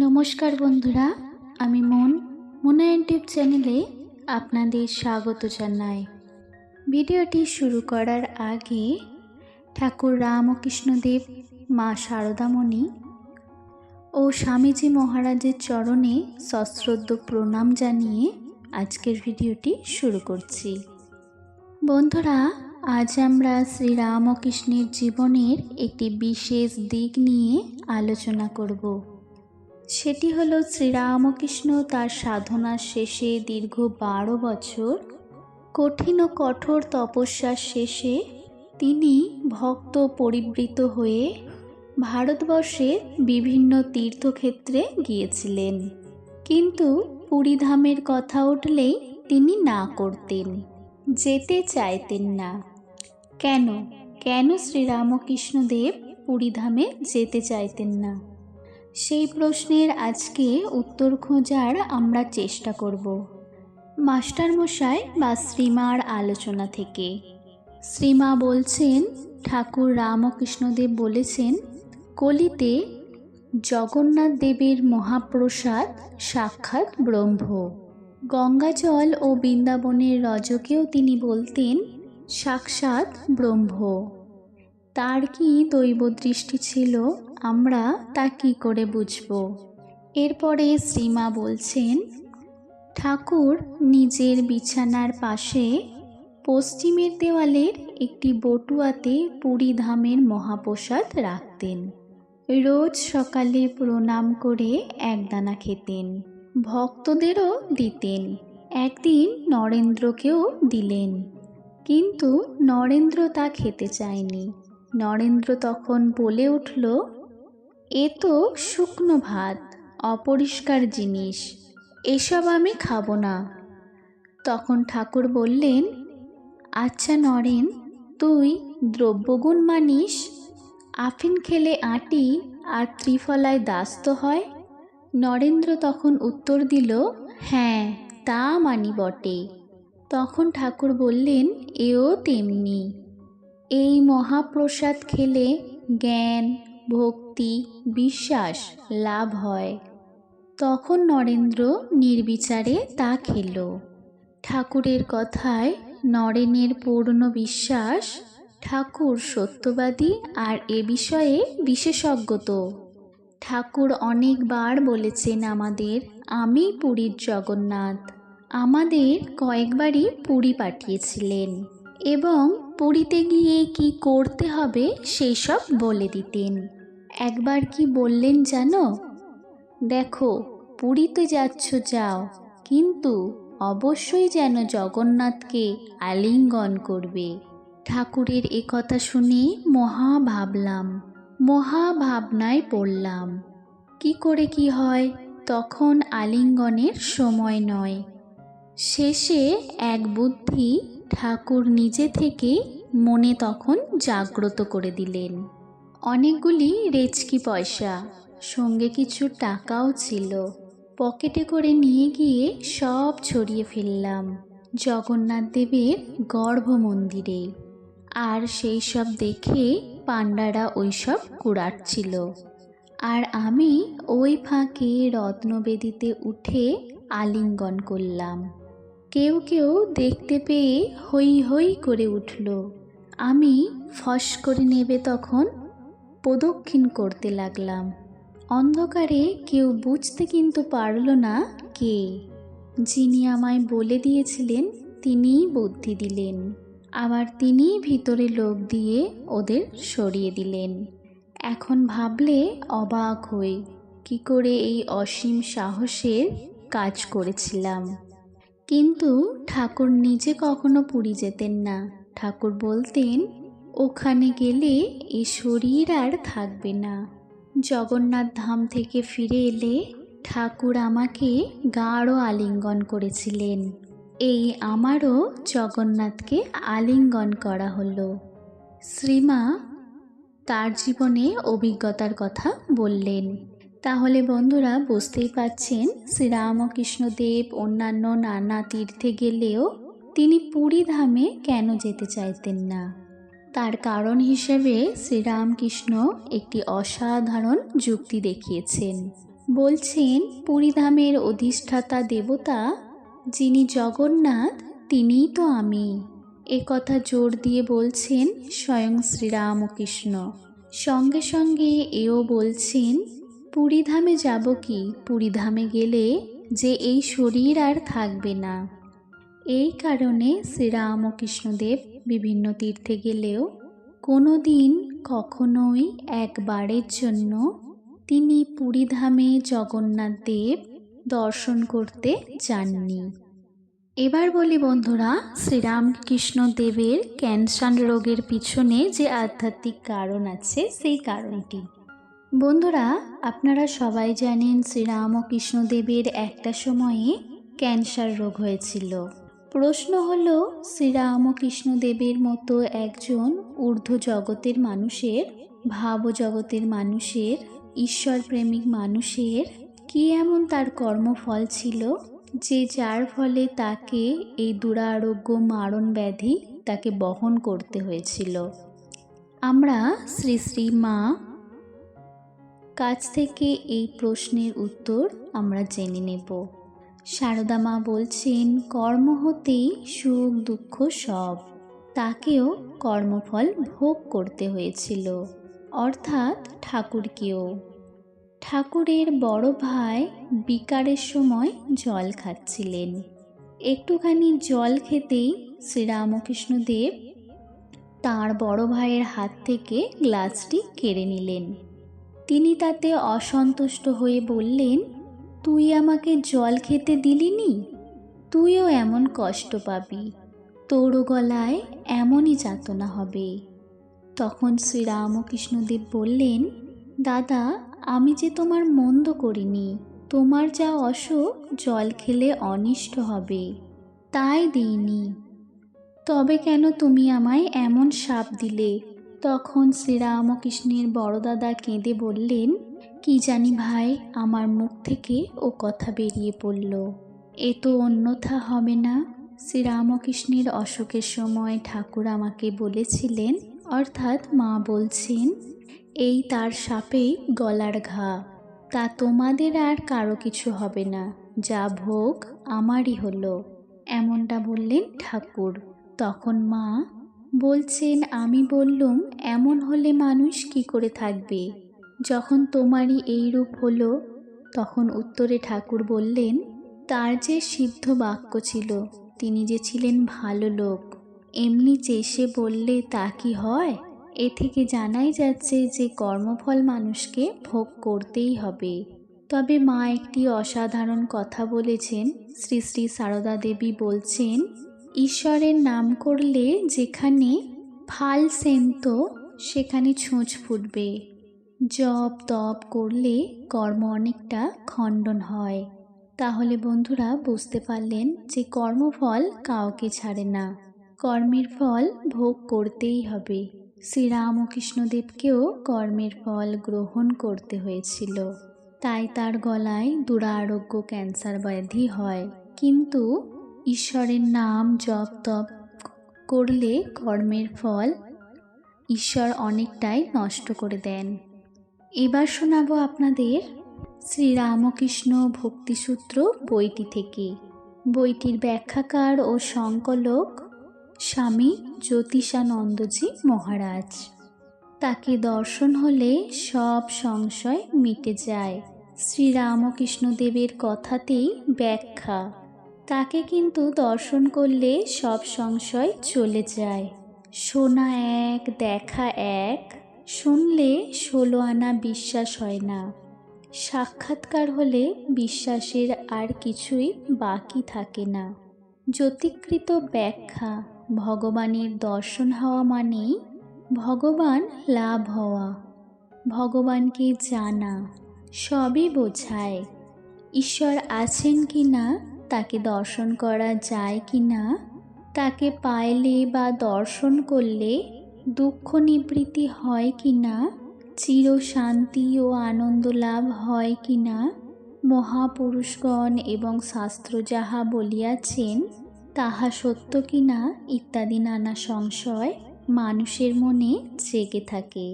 নমস্কার বন্ধুরা, আমি মন মোনা ইউটিউব চ্যানেলে আপনাদের স্বাগত জানাই। ভিডিওটি শুরু করার আগে ঠাকুর রামকৃষ্ণদেব, মা শারদামণি ও স্বামীজি মহারাজের চরণে সশ্রদ্ধ প্রণাম জানিয়ে আজকের ভিডিওটি শুরু করছি। বন্ধুরা, আজ আমরা শ্রী রামকৃষ্ণের জীবনের একটি বিশেষ দিক নিয়ে আলোচনা করব। সেটি হলো শ্রীরামকৃষ্ণ তার সাধনার শেষে দীর্ঘ বারো বছর কঠিন ও কঠোর তপস্যার শেষে তিনি ভক্ত পরিবৃত হয়ে ভারতবর্ষের বিভিন্ন তীর্থক্ষেত্রে গিয়েছিলেন। কিন্তু পুরীধামের কথা উঠলেই তিনি না করতেন, যেতে চাইতেন না। কেন? কেন শ্রীরামকৃষ্ণদেব পুরীধামে যেতে চাইতেন না? সেই প্রশ্নের আজকে উত্তর খোঁজার আমরা চেষ্টা করব। মাস্টারমশাই বা শ্রীমার আলোচনা থেকে। শ্রীমা বলছেন, ঠাকুর রামকৃষ্ণদেব বলেছেন, কলিতে জগন্নাথ দেবের মহাপ্রসাদ সাক্ষাৎ ব্রহ্ম। গঙ্গাজল ও বৃন্দাবনের রজকেও তিনি বলতেন, সাক্ষাৎ ব্রহ্ম। তার কি দৈব দৃষ্টি ছিল? আমরা তা কি করে বুঝব? এরপরে শ্রীমা বলছেন, ঠাকুর নিজের বিছানার পাশে পশ্চিমের দেওয়ালের একটি বটুয়াতে পুরী ধামের মহাপ্রসাদ রাখতেন। রোজ সকালে প্রণাম করে একদানা খেতেন। ভক্তদেরও দিতেন। একদিন নরেন্দ্রকেও দিলেন। কিন্তু নরেন্দ্র তা খেতে চায়নি। নরেন্দ্র তখন বলে উঠল এ তো শুকনো ভাত, অপরিষ্কার জিনিস, এসব আমি খাব না। তখন ঠাকুর বললেন আচ্ছা নরেন, তুই দ্রব্যগুণ মানিস? আফিন খেলে আটি আর ত্রিফলায় দাস্ত হয়? নরেন্দ্র তখন উত্তর দিল হ্যাঁ তা মানি বটে। তখন ঠাকুর বললেন, এও তেমনি। এই মহাপ্রসাদ খেলে জ্ঞান ভক্তি, বিশ্বাস লাভ হয়। তখন নরেন্দ্র নির্বিচারে তা খেল। ঠাকুরের কথায় নরেনের পূর্ণ বিশ্বাস, ঠাকুর সত্যবাদী আর এ বিষয়ে বিশেষজ্ঞ তো ঠাকুর অনেকবার বলেছেন আমাদের, আমি পুরীর জগন্নাথ। আমাদের কয়েকবারই পুরী পাঠিয়েছিলেন এবং পুরীতে গিয়ে কি করতে হবে সেই সব বলে দিতেন। একবার কি বললেন জানো? দেখো, পুরীতে যাচ্ছ যাও, কিন্তু অবশ্যই যেন জগন্নাথকে আলিঙ্গন করবে। ঠাকুরের এ কথা শুনে মহা ভাবলাম মহা ভাবনায় পড়লাম। কি করে কি হয়, তখন আলিঙ্গনের সময় নয়। শেষে এক বুদ্ধি ঠাকুর নিজে থেকে মনে তখন জাগ্রত করে দিলেন। অনেকগুলি রেচকি পয়সা, সঙ্গে কিছু টাকাও ছিল। পকেটে করে নিয়ে গিয়ে সব ছড়িয়ে ফেললাম জগন্নাথ দেবের গর্ভ মন্দিরে। আর সেই সব দেখে পাণ্ডারা ওইসব কুড়াচ্ছিল আর আমি ওই ফাঁকে রত্নবেদিতে উঠে আলিঙ্গন করলাম। কেউ কেউ দেখতে পেয়ে হই হই করে উঠল। আমি ফস করে নেবে তখন প্রদক্ষিণ করতে লাগলাম। অন্ধকারে কেউ বুঝতে কিন্তু পারল না কে। যিনি আমায় বলে দিয়েছিলেন, তিনিই বুদ্ধি দিলেন। আবার তিনিই ভিতরে লোক দিয়ে ওদের সরিয়ে দিলেন। এখন ভাবলে অবাক হই, কি করে এই অসীম সাহসের কাজ করেছিলাম। কিন্তু ঠাকুর নিজে কখনো পুরী যেতেন না। ঠাকুর বলতেন ওখানে গেলে এ শরীর আর থাকবে না। জগন্নাথ ধাম থেকে ফিরে এলে ঠাকুর আমাকে গাঢ় আলিঙ্গন করেছিলেন। এই আমারও জগন্নাথকে আলিঙ্গন করা হলো। শ্রীমা তার জীবনে অভিজ্ঞতার কথা বললেন। তাহলে বন্ধুরা বুঝতেই পাচ্ছেন, শ্রীরামকৃষ্ণদেব অন্যান্য নানা তীর্থে গেলেও তিনি পুরী ধামে কেন যেতে চাইতেন না। তার কারণ হিসেবে শ্রীরামকৃষ্ণ একটি অসাধারণ যুক্তি দেখিয়েছেন। বলছেন, পুরীধামের অধিষ্ঠাতা দেবতা, যিনি জগন্নাথ, তিনিই তো আমি। এ কথা জোর দিয়ে বলছেন স্বয়ং শ্রীরামকৃষ্ণ। সঙ্গে সঙ্গে এও বলছেন, পুরীধামে যাব কি? পুরীধামে গেলে যে এই শরীর আর থাকবে না। এই কারণে শ্রীরামকৃষ্ণদেব বিভিন্ন তীর্থে গেলেও কোনো দিন কখনোই একবারের জন্য তিনি পুরীধামে জগন্নাথ দেব দর্শন করতে যাননি। এবার বলি বন্ধুরা শ্রীরামকৃষ্ণ দেবের ক্যান্সার রোগের পিছনে যে আধ্যাত্মিক কারণ আছে, সেই কারণটি। বন্ধুরা, আপনারা সবাই জানেন শ্রীরামকৃষ্ণ দেবের একটা সময়ে ক্যান্সার রোগ হয়েছিল। প্রশ্ন হলো শ্রীরামকৃষ্ণ দেবের মতো একজন ঊর্ধ্ব জগতের মানুষের ভাব জগতের মানুষের ঈশ্বর প্রেমিক মানুষের কি এমন তার কর্মফল ছিল যে যার ফলে তাকে এই দুরারোগ্য মারণ ব্যাধি তাকে বহন করতে হয়েছিল? আমরা শ্রী শ্রী মা কাছ থেকে এই প্রশ্নের উত্তর আমরা জেনে নেব। সারদা মা বলছেন, কর্ম হতেই সুখ, দুঃখ সব। তাকেও কর্মফল ভোগ করতে হয়েছিল। অর্থাৎ ঠাকুরকেও। ঠাকুরের বড় ভাই বিকারের সময় জল খাচ্ছিলেন। একটুখানি জল খেতেই শ্রীরামকৃষ্ণদেব তাঁর বড় ভাইয়ের হাত থেকে গ্লাসটি কেড়ে নিলেন। তিনি তাতে অসন্তুষ্ট হয়ে বললেন তুই আমাকে জল খেতে দিলিনি? তুইও এমন কষ্ট পাবি। তোরও গলায় এমনই যাতনা হবে। তখন শ্রীরামকৃষ্ণদেব বললেন, দাদা, আমি যে তোমার মন্দ করিনি, তোমার যা অসুখ জল খেলে অনিষ্ট হবে, তাই দিইনি। তবে কেন তুমি আমায় এমন সাপ দিলে? তখন শ্রীরামকৃষ্ণের বড় দাদা কেঁদে বললেন কি জানি ভাই, আমার মুখ থেকে ও কথা বেরিয়ে পড়ল। এ তো অন্যথা হবে না। শ্রীরামকৃষ্ণের অসুখের সময় ঠাকুর আমাকে বলেছিলেন, অর্থাৎ মা বলছেন, এই তার সাপেই গলার ঘা। তা তোমাদের আর কারও কিছু হবে না। যা ভোগ, আমারই হলো। এমনটা বললেন ঠাকুর। তখন মা বলছেন, আমি বললুম, এমন হলে মানুষ কি করে থাকবে? যখন তোমারই এই রূপ হলো, তখন উত্তরে ঠাকুর বললেন, তার যে সিদ্ধ বাক্য ছিল, তিনি যে ছিলেন ভালো লোক, এমনি চেষে বললে তা কি হয়? এ থেকে জানাই যাচ্ছে যে কর্মফল মানুষকে ভোগ করতেই হবে। তবে মা একটি অসাধারণ কথা বলেছেন। শ্রী শ্রী সারদা দেবী বলছেন, ঈশ্বরের নাম করলে যেখানে ফাল সেন্ত সেখানে ছোঁচ ফুটবে। জপ তপ করলে কর্ম অনেকটা খণ্ডন হয়। তাহলে বন্ধুরা বুঝতে পারলেন যে কর্মফল কাউকে ছাড়ে না। কর্মের ফল ভোগ করতেই হবে। শ্রীরামকৃষ্ণদেবকেও কর্মের ফল গ্রহণ করতে হয়েছিল। তাই তার গলায় দুরারোগ্য ক্যান্সার ব্যাধি হয়। কিন্তু ঈশ্বরের নাম জপ তপ করলে কর্মের ফল ঈশ্বর অনেকটাই নষ্ট করে দেন। এবার শোনাব আপনাদের শ্রীরামকৃষ্ণ ভক্তিসূত্র বইটি থেকে। বইটির ব্যাখ্যাকার ও সংকলক স্বামী জ্যোতিষানন্দজি মহারাজ। তাকে দর্শন হলে সব সংশয় মিটে যায়। শ্রীরামকৃষ্ণদেবের কথাতেই ব্যাখ্যা। তাকে কিন্তু দর্শন করলে সব সংশয় চলে যায়। শোনা এক, দেখা এক শুনলে ষোলো আনা বিশ্বাস হয় না। সাক্ষাৎকার হলে বিশ্বাসের আর কিছুই বাকি থাকে না। জ্যোতিকৃত ব্যাখ্যা, ভগবানের দর্শন হওয়া মানেই ভগবান লাভ হওয়া। ভগবানকে জানা, সবই বোঝায়। ঈশ্বর আছেন কি না তাকে দর্শন করা যায় কি না তাকে পাইলে বা দর্শন করলে দুঃখ নিবৃত্তি হয় কি না? চির শান্তি ও আনন্দ লাভ হয় কি না? মহাপুরুষগণ এবং শাস্ত্র যাহা বলিয়াছেন, তাহা সত্য কি না? ইত্যাদি নানা সংশয় মানুষের মনে জেগে থাকে।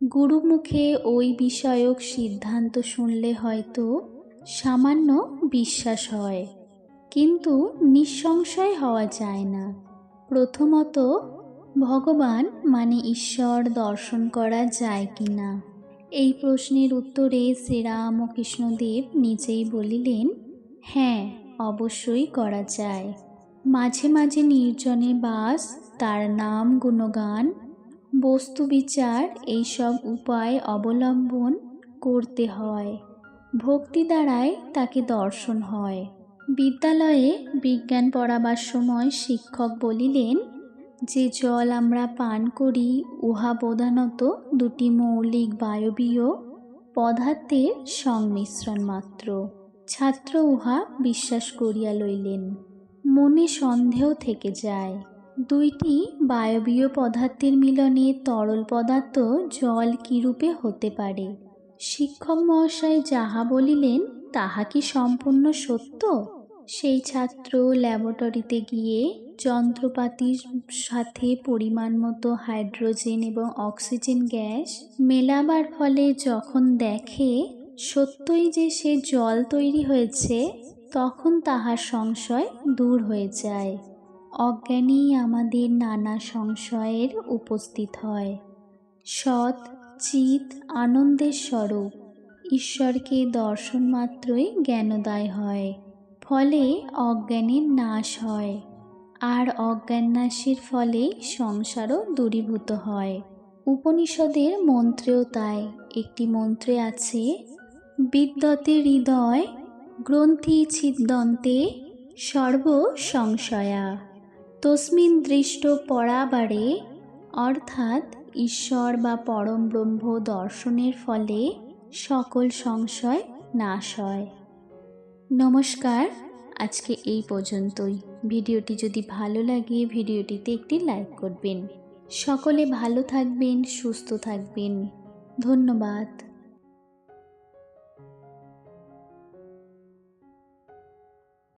গুরুমুখে ওই বিষয়ক সিদ্ধান্ত শুনলে হয়তো সামান্য বিশ্বাস হয়, কিন্তু নিঃসংশয় হওয়া যায় না। প্রথমত ভগবান মানে ঈশ্বর দর্শন করা যায় কি না এই প্রশ্নের উত্তরে শ্রীরাম কৃষ্ণদেব নিজেই বলিলেন হ্যাঁ অবশ্যই করা যায়। মাঝে মাঝে নির্জনে বাস, তার নাম গুণগান, বস্তু বিচার, এইসব উপায় অবলম্বন করতে হয়। ভক্তি দ্বারাই তাকে দর্শন হয়। বিদ্যালয়ে বিজ্ঞান পড়াবার সময় শিক্ষক বলিলেন যে জল আমরা পান করি, উহা প্রধানত দুটি মৌলিক বায়বীয় পদার্থের সংমিশ্রণ মাত্র। ছাত্র উহা বিশ্বাস করিয়া লইলেন। মনে সন্দেহ থেকে যায়, দুইটি বায়বীয় পদার্থের মিলনে তরল পদার্থ জল কিরূপে হতে পারে? শিক্ষক মহাশয় যাহা বলিলেন, তাহা কি সম্পূর্ণ সত্য? সেই ছাত্র ল্যাবরেটরিতে গিয়ে যন্ত্রপাতির সাথে পরিমাণ মতো হাইড্রোজেন এবং অক্সিজেন গ্যাস মেলাবার ফলে যখন দেখে সত্যই যে সে জল তৈরি হয়েছে, তখন তাহার সংশয় দূর হয়ে যায়। অজ্ঞানী আমাদের নানা সংশয়ের উপস্থিত হয়। সৎ, চিত, আনন্দের স্বরূপ, ঈশ্বরকে দর্শন মাত্রই জ্ঞানোদয় হয়। ফলে অজ্ঞানের নাশ হয়, আর অজ্ঞান নাশের ফলে সংসারও দূরীভূত হয়। উপনিষদের মন্ত্রেও তাই। একটি মন্ত্রে আছে, বিদ্যতে হৃদয়, গ্রন্থি ছিদ্দন্তে সর্ব সংশয়া তস্মিন দৃষ্ট পরাবারে, অর্থাৎ ঈশ্বর বা পরম ব্রহ্ম দর্শনের ফলে সকল সংশয় নাশ হয়। নমস্কার। আজকে এই পর্যন্তই। ভিডিওটি যদি ভালো লাগে, ভিডিওটিতে একটি লাইক করবেন। সকলে ভালো থাকবেন, সুস্থ থাকবেন। ধন্যবাদ।